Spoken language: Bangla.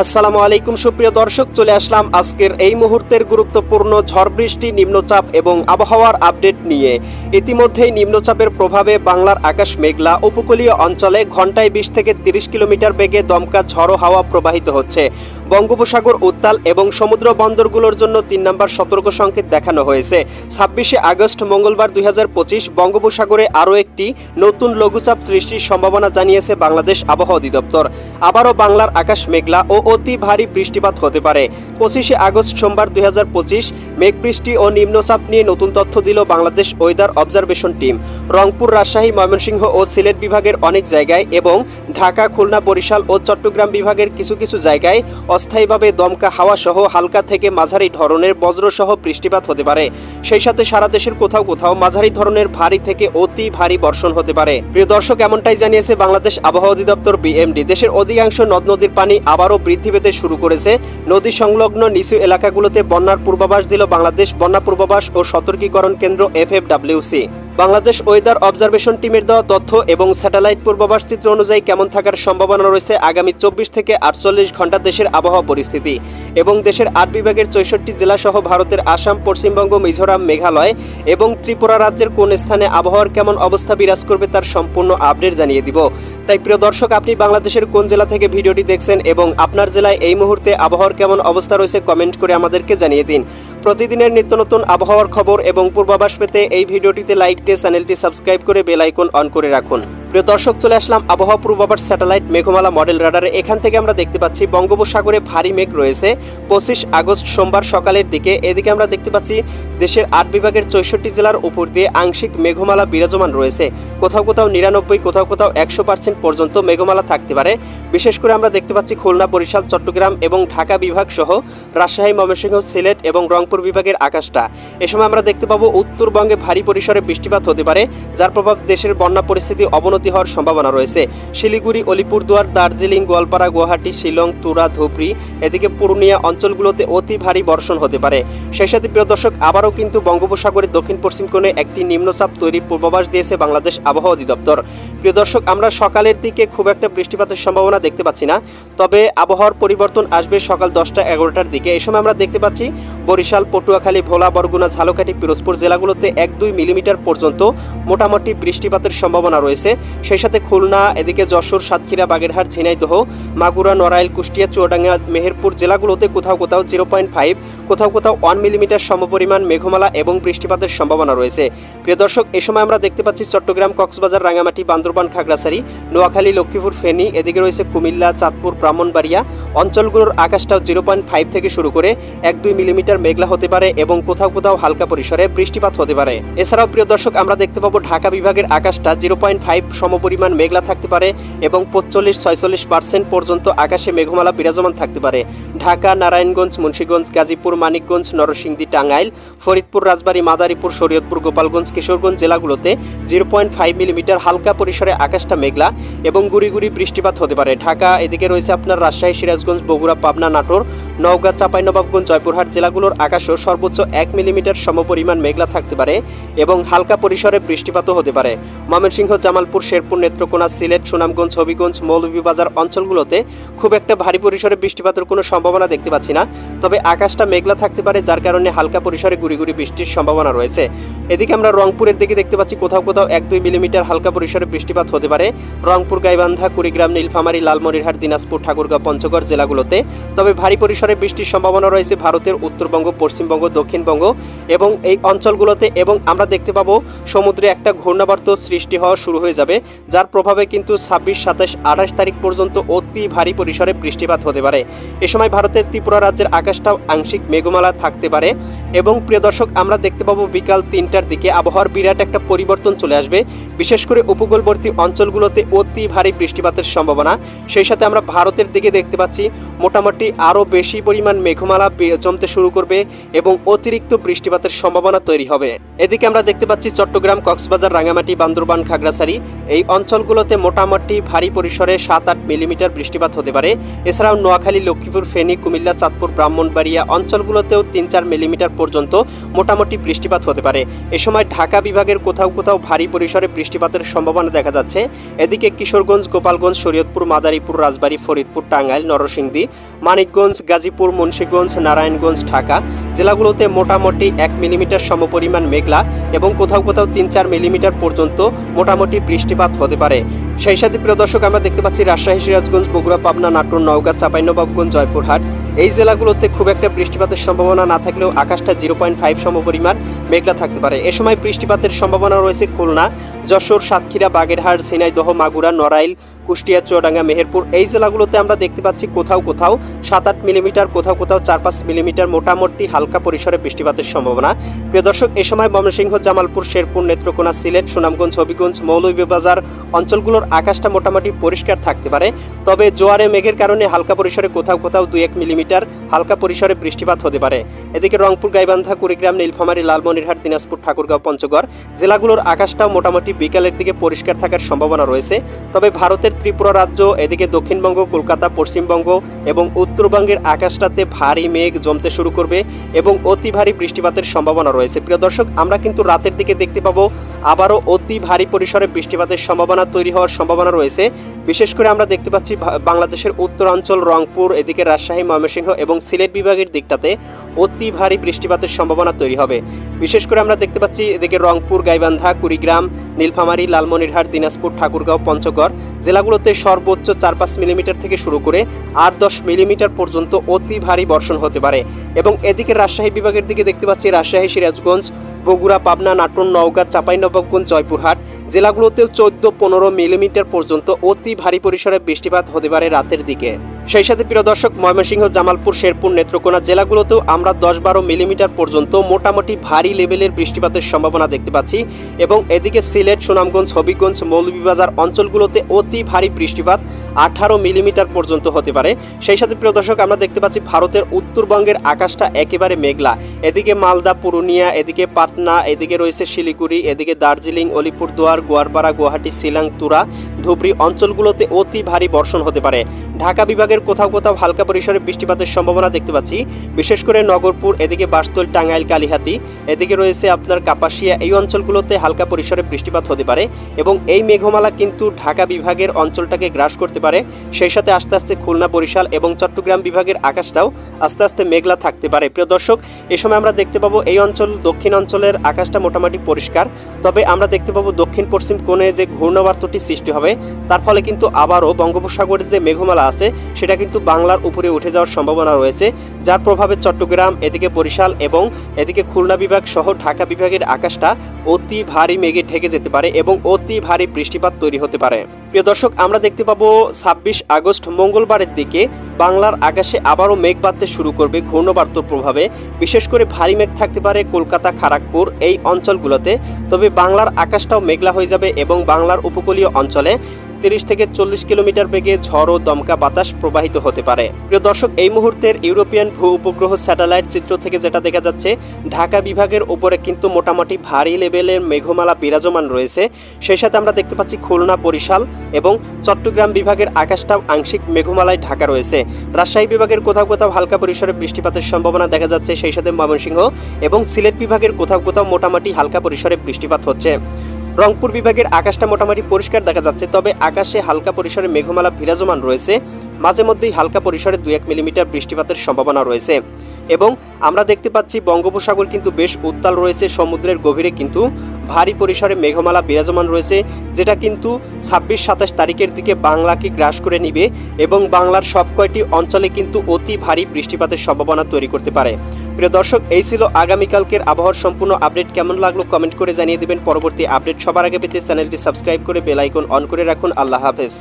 আসসালামু আলাইকুম, সুপ্রিয় দর্শক, চলে আসলাম আজকের এই মুহূর্তের গুরুত্বপূর্ণ ঝড় বৃষ্টি, নিম্নচাপ এবং আবহাওয়ার আপডেট নিয়ে। ইতিমধ্যেই নিম্নচাপের প্রভাবে বাংলার আকাশ মেঘলা। উপকূলীয় অঞ্চলে ঘন্টায় বিশ থেকে তিরিশ কিলোমিটার বেগে দমকা ঝড়ো হাওয়া প্রবাহিত হচ্ছে। বঙ্গোপসাগর উত্তাল এবং সমুদ্র বন্দরগুলোর জন্য তিন নম্বর সতর্ক সংকেত দেখানো হয়েছে। ছাব্বিশে আগস্ট মঙ্গলবার দুই হাজার পঁচিশ বঙ্গোপসাগরে আরও একটি নতুন লঘুচাপ সৃষ্টির সম্ভাবনা জানিয়েছে বাংলাদেশ আবহাওয়া অধিদপ্তর। আবারও বাংলার আকাশ মেঘলা ও অতি ভারী বৃষ্টিপাত হতে পারে। পঁচিশে আগস্ট সোমবার দুই মেঘ বৃষ্টি ও নিম্নচাপ নিয়ে নতুন তথ্য দিল Bangladesh weather observation team. Rangpur, Rajshahi, Mymensingh ও সিলেট বিভাগের অনেক জায়গায় এবং ঢাকা, খুলনা, বরিশাল ও চট্টগ্রাম বিভাগের কিছু কিছু জায়গায় অস্থায়ীভাবে দমকা হাওয়া সহ হালকা থেকে মাঝারি ধরনের বজ্রসহ বৃষ্টিপাত হতে পারে। সেই সাথে সারা দেশের কোথাও কোথাও মাঝারি ধরনের ভারী থেকে অতি ভারী বর্ষণ হতে পারে। প্রিয় দর্শক, এমনটাই জানিয়েছে বাংলাদেশ আবহাওয়া অধিদপ্তর বিএমডি। দেশের অধিকাংশ নদ নদীর পানি আবারও বৃদ্ধি পেতে শুরু করেছে। নদী সংলগ্ন নিচু এলাকাগুলোতে বন্যার পূর্বাভাস দিল বাংলাদেশ বন্যা পূর্বাভাস ও সতর্কীকরণ কেন্দ্র এফএফডাব্লিউসি। বাংলাদেশ ওয়েদার অবজারভেশন টিমের দেওয়া তথ্য এবং স্যাটেলাইট পূর্বাভাস চিত্র অনুযায়ী কেমন থাকার সম্ভাবনা রয়েছে আগামী চব্বিশ থেকে আটচল্লিশ ঘণ্টা দেশের আবহাওয়া পরিস্থিতি। এবং দেশের আট বিভাগের চৌষট্টি জেলাসহ ভারতের আসাম, পশ্চিমবঙ্গ, মিজোরাম, মেঘালয় এবং ত্রিপুরা রাজ্যের কোন স্থানে আবহাওয়ার কেমন অবস্থা বিরাজ করবে তার সম্পূর্ণ আপডেট জানিয়ে দিব। তাই প্রিয় দর্শক, আপনি বাংলাদেশের কোন জেলা থেকে ভিডিওটি দেখছেন এবং আপনার জেলায় এই মুহূর্তে আবহাওয়ার কেমন অবস্থা রয়েছে কমেন্ট করে আমাদেরকে জানিয়ে দিন। প্রতিদিনের নিত্য নতুন আবহাওয়ার খবর এবং পূর্বাভাস পেতে এই ভিডিওটিতে লাইক দিয়ে চ্যানেলটি সাবস্ক্রাইব করে বেল আইকন অন করে রাখুন। প্রিয় দর্শক, চলে আসলাম আবহাওয়া পূর্বাভাস স্যাটেলাইট মেঘমালা মডেল রাডারে। এখান থেকে আমরা দেখতে পাচ্ছি বঙ্গোপসাগরে ভারী মেঘ রয়েছে। পঁচিশ আগস্ট সোমবার সকালের দিকে এদিকে আমরা দেখতে পাচ্ছি দেশের আট বিভাগের চৌষট্টি জেলার উপর দিয়ে আংশিক মেঘমালা বিরাজমান রয়েছে। কোথাও কোথাও নিরানব্বই, কোথাও কোথাও একশো পার্সেন্ট পর্যন্ত মেঘমালা থাকতে পারে। বিশেষ করে আমরা দেখতে পাচ্ছি খুলনা, বরিশাল, চট্টগ্রাম এবং ঢাকা বিভাগ সহ রাজশাহী, ময়মনসিংহ, সিলেট এবং রংপুর বিভাগের আকাশটা। এ সময় আমরা দেখতে পাবো উত্তরবঙ্গে ভারী পরিসরে বৃষ্টিপাত হতে পারে, যার প্রভাব দেশের বন্যা পরিস্থিতি অবনতি হওয়ার সম্ভাবনা রয়েছে। শিলিগুড়ি, অলিপুরদুয়ার, দার্জিলিং, গোয়ালপাড়া, গুয়াহাটি, শিলং, তুরা, ধুবড়ি, এদিকে পূর্ণিয়া অঞ্চলগুলোতে অতি ভারী বর্ষণ হতে পারে। সেই সাথে প্রিয় দর্শক, আবারও কিন্তু বঙ্গোপসাগরের দক্ষিণ পশ্চিম কোণে একটি নিম্নচাপ তৈরির পূর্বাভাস দিয়েছে বাংলাদেশ আবহাওয়া অধিদপ্তর। প্রিয় দর্শক, আমরা সকালের দিকে খুব একটা বৃষ্টিপাতের সম্ভাবনা দেখতে পাচ্ছি না, তবে আবহাওয়ার পরিবর্তন আসবে সকাল দশটা এগারোটার দিকে। এই সময় আমরা দেখতে পাচ্ছি বরিশাল, পটুয়াখালী, ভোলা, বরগুনা, ঝালকাঠি, পিরোজপুর জেলাগুলোতে এক দুই মিলিমিটার পর্যন্ত মোটামুটি বৃষ্টিপাতের সম্ভাবনা রয়েছে। সেই সাথে খুলনা, এদিকে যশোর, সাতক্ষীরা, বাগেরহাট, ঝিনাইদহ, মাগুরা, নড়াইল, কুষ্টিয়া, চুয়াডাঙ্গা, মেহেরপুর জেলাগুলোতে কোথাও কোথাও জিরো পয়েন্ট ফাইভ, কোথাও কোথাও ওয়ান মিলিমিটার সমপরিমাণ মেঘমালা এবং বৃষ্টিপাতের সম্ভাবনা রয়েছে। প্রিয় দর্শক, এ সময় আমরা দেখতে পাচ্ছি চট্টগ্রাম, কক্সবাজার রাঙামাটি বান্দরবান, খাগড়াছড়ি, নোয়াখালী, লক্ষ্মীপুর, ফেনী, এদিকে রয়েছে কুমিল্লা, চাঁদপুর, ব্রাহ্মণবাড়িয়া, অঞ্চলগুলোর আকাশটাও জিরো পয়েন্ট ফাইভ থেকে শুরু করে এক দুই মিলিমিটার মেঘলা হতে পারে এবং কোথাও কোথাও হালকা পরিসরে বৃষ্টিপাত হতে পারে। এছাড়াও, প্রিয় দর্শক, আমরা দেখতে পাবো ঢাকা বিভাগের আকাশটা জিরো পয়েন্ট ফাইভ সমপরিমাণ মেঘলা থাকতে পারে এবং পঁচল্লিশ ছয়চল্লিশ পার্সেন্ট পর্যন্ত আকাশে মেঘমালা বিরাজমান থাকতে পারে। ঢাকা, নারায়ণগঞ্জ, মুন্সীগঞ্জ, গাজীপুর, মানিকগঞ্জ, নরসিংদী, টাঙ্গাইল, ফরিদপুর, রাজবাড়ী, মাদারীপুর, শরীয়তপুর, গোপালগঞ্জ, কিশোরগঞ্জ জেলাগুলোতে জিরো পয়েন্ট ফাইভ মিলিমিটার হালকা পরিসরে আকাশটা মেঘলা এবং গুড়ি গুড়ি বৃষ্টিপাত হতে পারে। ঢাকা, এদিকে রয়েছে আপনার রাজশাহী, সিরাজগঞ্জ, বগুড়া, পাবনা, নাটোর, নওগাঁ, চাঁপাইনবাবগঞ্জ, জয়পুরহাট জেলাগুলোর আকাশও সর্বোচ্চ এক মিলিমিটার সমপরিমাণ মেঘলা থাকতে পারে এবং হালকা পরিসরে বৃষ্টিপাতও হতে পারে। ময়মনসিংহ, জামালপুর, শেরপুর, নেত্রকোনা, সিলেট, সুনামগঞ্জ, হবিগঞ্জ, মৌলভীবাজার অঞ্চলগুলোতে খুব একটা ভারী পরিসরে বৃষ্টিপাতের কোনো সম্ভাবনা দেখতে পাচ্ছি না, তবে আকাশটা মেঘলা থাকতে পারে যার কারণে হালকা পরিসরে গুড়ি গুড়ি বৃষ্টির সম্ভাবনা রয়েছে। এদিকে আমরা রংপুরের দিকে দেখতে পাচ্ছি কোথাও কোথাও এক দুই মিলিমিটার হালকা পরিসরে বৃষ্টিপাত হতে পারে। রংপুর, গাইবান্ধা, কুড়িগ্রাম, নীলফামারী, লালমনিরহাট, দিনাজপুর, ঠাকুরগাঁও, পঞ্চগড় জেলাগুলোতে, তবে ভারী পরিসরে বৃষ্টির সম্ভাবনা রয়েছে ভারতের উত্তরবঙ্গ পশ্চিমবঙ্গ, দক্ষিণবঙ্গ এবং এই অঞ্চলগুলোতে এবং আমরা দেখতে পাবো সমুদ্রে একটা ঘূর্ণাবর্ত সৃষ্টি হওয়া শুরু হয়ে যাবে, যার প্রভাবে কিন্তু ছাব্বিশ, সাতাশ, আঠাশ তারিখ পর্যন্ত অতি ভারী পরিসরে বৃষ্টিপাত হতে পারে। এ সময় ভারতের ত্রিপুরা রাজ্যের আকাশটাও আংশিক মেঘমালা থাকতে পারে এবং প্রিয় দর্শক, আমরা দেখতে পাবো বিকাল তিনটার দিকে আবহাওয়ার বিরাট একটা পরিবর্তন চলে আসবে। বিশেষ করে উপকূলবর্তী অঞ্চলগুলোতে অতি ভারী বৃষ্টিপাতের সম্ভাবনা। সেই সাথে আমরা ভারতের দিকে দেখতে পাচ্ছি, মোটামুটি আরও বেশি পরিমাণ মেঘমালা জমতে শুরু করবে করবে এবং অতিরিক্ত বৃষ্টিপাতের সম্ভাবনা তৈরি হবে। এদিকে আমরা দেখতে পাচ্ছি চট্টগ্রাম, কক্সবাজার রাঙামাটি বান্দরবান, খাগড়াছড়ি। এই অঞ্চলগুলোতে মোটামুটি ভারী পরিসরে সাত আট মিলিমিটার বৃষ্টিপাত হতে পারে। এছাড়াও নোয়াখালী, লক্ষ্মীপুর, ফেনী, কুমিল্লা, চাঁদপুর, ব্রাহ্মণবাড়িয়া অঞ্চলগুলোতেও তিন চার মিলিমিটার পর্যন্ত মোটামুটি বৃষ্টিপাত হতে পারে। এ সময় ঢাকা বিভাগের কোথাও কোথাও ভারী পরিসরে বৃষ্টিপাতের সম্ভাবনা দেখা যাচ্ছে। এদিকে কিশোরগঞ্জ, গোপালগঞ্জ, শরীয়তপুর, মাদারীপুর, রাজবাড়ী, ফরিদপুর, টাঙ্গাইল, নরসিংদী, মানিকগঞ্জ, গাজীপুর, মুন্সীগঞ্জ, নারায়ণগঞ্জ, ঢাকা জেলাগুলোতে মোটামুটি এক মিলিমিটার সমপরিমাণ মেঘলা এবং কোথাও কোথাও তিন চার মিলিমিটার পর্যন্ত মোটামুটি বৃষ্টিপাত হতে পারে। সেই সাথে প্রিয় দর্শক, আমরা দেখতে পাচ্ছি রাজশাহী, সিরাজগঞ্জ, বগুড়া, পাবনা, নাটোর, নওগাঁ, চাপাইনবাবগঞ্জ, জয়পুরহাট এই জেলাগুলোতে খুব একটা বৃষ্টিপাতের সম্ভাবনা না থাকলেও আকাশটা জিরো পয়েন্ট ফাইভ সমপরিমাণ মেঘলা থাকতে পারে। এ সময় বৃষ্টিপাতের সম্ভাবনা রয়েছে খুলনা, যশোর, সাতক্ষীরা, বাগেরহাট, ঝিনাইদহ, মাগুরা, নড়াইল, কুষ্টিয়া, চুয়াডাঙ্গা, মেহেরপুর। এই জেলাগুলোতে আমরা দেখতে পাচ্ছি কোথাও কোথাও সাত আট মিলিমিটার, কোথাও কোথাও চার পাঁচ মিলিমিটার মোটামুটি হালকা পরিসরে বৃষ্টিপাতের সম্ভাবনা। প্রিয় দর্শক, এ সময় ময়মনসিংহ, জামালপুর, শেরপুর, নেত্রকোনা, সিলেট, সুনামগঞ্জ, হবিগঞ্জ, মৌলভীবাজার অঞ্চলগুলোর আকাশটা মোটামুটি পরিষ্কার থাকতে পারে। তবে জোয়ারে মেঘের কারণে হালকা পরিসরে কোথাও কোথাও দুই এক মিলিমিটার হালকা পরিসরে বৃষ্টিপাত হতে পারে। এদিকে রংপুর, গাইবান্ধা, কুড়িগ্রাম, নীলফামারী, লালমনিরহাট, দিনাজপুর, ঠাকুরগাঁও, পঞ্চগড় জেলাগুলোর আকাশটাও মোটামুটি বিকালের দিকে পরিষ্কার থাকার সম্ভাবনা রয়েছে। তবে ভারতের ত্রিপুরা রাজ্য, এদিকে দক্ষিণবঙ্গ, কলকাতা, পশ্চিমবঙ্গ এবং উত্তরবঙ্গের আকাশটাতে ভারী মেঘ জমতে শুরু করবে এবং অতি ভারী বৃষ্টিপাতের সম্ভাবনা রয়েছে। প্রিয় দর্শক, আমরা কিন্তু রাতের দিকে দেখতে পাবো আবারও অতি ভারী পরিসরে বৃষ্টিপাতের সম্ভাবনা তৈরি হওয়ার সম্ভাবনা রয়েছে। বিশেষ করে আমরা দেখতে পাচ্ছি বাংলাদেশের উত্তরাঞ্চল, রংপুর, এদিকে রাজশাহী, ময়মনসিংহ এবং সিলেট বিভাগের দিকটাতে অতি ভারী বৃষ্টিপাতের সম্ভাবনা তৈরি হবে। বিশেষ করে আমরা দেখতে পাচ্ছি এদিকে রংপুর, গাইবান্ধা, কুড়িগ্রাম, নীলফামারী, লালমনিরহাট, দিনাজপুর, ঠাকুরগাঁও, পঞ্চগড় জেলাগুলোতে সর্বোচ্চ চার পাঁচ মিলিমিটার থেকে শুরু করে আট দশ মিলিমিটার পর্যন্ত অতি ভারী বর্ষণ হতে পারে এবং এদিকে রাজশাহী বিভাগের দিকে দেখতে পাচ্ছি রাজশাহী, সিরাজগঞ্জ, বগুড়া, পাবনা, নাটোর, নওগাঁ, চাঁপাইনবাবগঞ্জ, জয়পুরহাট জেলাগুলোতেও চোদ্দ পনেরো মিলিমিটার পর্যন্ত অতি ভারী পরিসরে বৃষ্টিপাত হতে পারে রাতের দিকে। সেই সাথে প্রিয় দর্শক, ময়মনসিংহ, জামালপুর, শেরপুর, নেত্রকোনা জেলাগুলোতেও আমরা দশ বারো মিলিমিটার পর্যন্ত মোটামুটি ভারী লেভেলের বৃষ্টিপাতের সম্ভাবনা দেখতে পাচ্ছি এবং এদিকে সিলেট, সুনামগঞ্জ, হবিগঞ্জ, মৌলভীবাজার অঞ্চলগুলোতে অতি ভারী বৃষ্টিপাত আঠারো মিলিমিটার পর্যন্ত হতে পারে। সেই সাথে প্রিয় দর্শক, আমরা দেখতে পাচ্ছি ভারতের উত্তরবঙ্গের আকাশটা একেবারে মেঘলা। এদিকে মালদা, পুরুলিয়া, এদিকে পাটনা, এদিকে রয়েছে শিলিগুড়ি, এদিকে দার্জিলিং, অলিপুরদুয়ার, গোয়ারপাড়া, গুয়াহাটি, শিলাং, তুরা ধুবড়ি অঞ্চলগুলোতে অতি ভারী বর্ষণ হতে পারে। ঢাকা বিভাগের কোথাও কোথাও হালকা পরিসরে বৃষ্টিপাতের সম্ভাবনা দেখতে পাচ্ছি। বিশেষ করে নগরপুর, এদিকে বাসতল, টাঙ্গাইল, কালিহাতি। এদিকে রয়েছে আপনার কাপাসিয়া। এই অঞ্চলগুলোতে হালকা পরিসরে বৃষ্টিপাত হতে পারে এবং এই মেঘমালা কিন্তু ঢাকা বিভাগের অঞ্চলটাকে গ্রাস করতে পারে। সেই সাথে আস্তে আস্তে খুলনা, বরিশাল এবং চট্টগ্রাম বিভাগের আকাশটাও আস্তে আস্তে মেঘলা থাকতে পারে। প্রিয় দর্শক, এ সময় আমরা দেখতে পাবো এই অঞ্চল, দক্ষিণ অঞ্চলের আকাশটা মোটামুটি পরিষ্কার। তবে আমরা দেখতে পাবো দক্ষিণ পশ্চিম কোণে যে ঘূর্ণাবর্তটি সৃষ্টি হবে, তার ফলে কিন্তু আবারও বঙ্গোপসাগরের যে মেঘমালা আছে সেটা কিন্তু বাংলার উপরে উঠে যাওয়ার সম্ভাবনা রয়েছে, যার প্রভাবে চট্টগ্রাম, এদিকে বরিশাল এবং এদিকে খুলনা বিভাগ সহ ঢাকা বিভাগের আকাশটা অতি ভারী মেঘে ঢেকে যেতে পারে এবং অতি ভারী বৃষ্টিপাত তৈরি হতে পারে। প্রিয় দর্শক, আমরা দেখতে পাবো ছাব্বিশ আগস্ট মঙ্গলবারের দিকে বাংলার আকাশে আবারও মেঘ বাড়তে শুরু করবে ঘূর্ণবার্তর প্রভাবে। বিশেষ করে ভারী মেঘ থাকতে পারে কলকাতা খড়গপুর এই অঞ্চলগুলোতে। তবে বাংলার আকাশটাও মেঘলা হয়ে যাবে এবং বাংলার উপকূলীয় অঞ্চলে তিরিশ থেকে চল্লিশ কিলোমিটার বেগে ঝড় ও দমকা বাতাস প্রবাহিত হতে পারে। প্রিয় দর্শক, এই মুহূর্তের ইউরোপিয়ান ভূ উপগ্রহ স্যাটেলাইট চিত্র থেকে যেটা দেখা যাচ্ছে, ঢাকা বিভাগের উপরে কিন্তু মোটামুটি ভারী লেভেলের মেঘমালা বিরাজমান রয়েছে। সেই সাথে আমরা দেখতে পাচ্ছি খুলনা, বরিশাল এবং চট্টগ্রাম বিভাগের আকাশটাও আংশিক মেঘমালায় ঢাকা রয়েছে। রাজশাহী বিভাগের কোথাও কোথাও হালকা পরিসরে বৃষ্টিপাতের সম্ভাবনা দেখা যাচ্ছে, সেই সাথে ময়মনসিংহ এবং সিলেট বিভাগের কোথাও কোথাও মোটামুটি হালকা পরিসরে বৃষ্টিপাত হচ্ছে। রংপুর বিভাগের আকাশটা মোটামুটি পরিষ্কার দেখা যাচ্ছে, তবে আকাশে হালকা পরিসরে মেঘমালা বিরাজমান রয়েছে। মাঝে মধ্যেই হালকা পরিসরে দু এক মিলিমিটার বৃষ্টিপাতের সম্ভাবনা রয়েছে। এবং আমরা দেখতে পাচ্ছি বঙ্গোপসাগর কিন্তু বেশ উত্তাল রয়েছে, সমুদ্রের গভীরে কিন্তু ভারী পরিসরে মেঘমালা বিরাজমান রয়েছে, যেটা কিন্তু ছাব্বিশ সাতাশ তারিখের দিকে বাংলাকে গ্রাস করে নিবে এবং বাংলার সব কয়টি অঞ্চলে কিন্তু অতি ভারী বৃষ্টিপাতের সম্ভাবনা তৈরি করতে পারে। প্রিয় দর্শক, এই ছিল আগামীকালকের আবহাওয়ার সম্পূর্ণ আপডেট। কেমন লাগল কমেন্ট করে জানিয়ে দেবেন। পরবর্তী আপডেট সবার আগে পেতে চ্যানেলটি সাবস্ক্রাইব করে বেল আইকন অন করে রাখুন। আল্লাহ হাফেজ।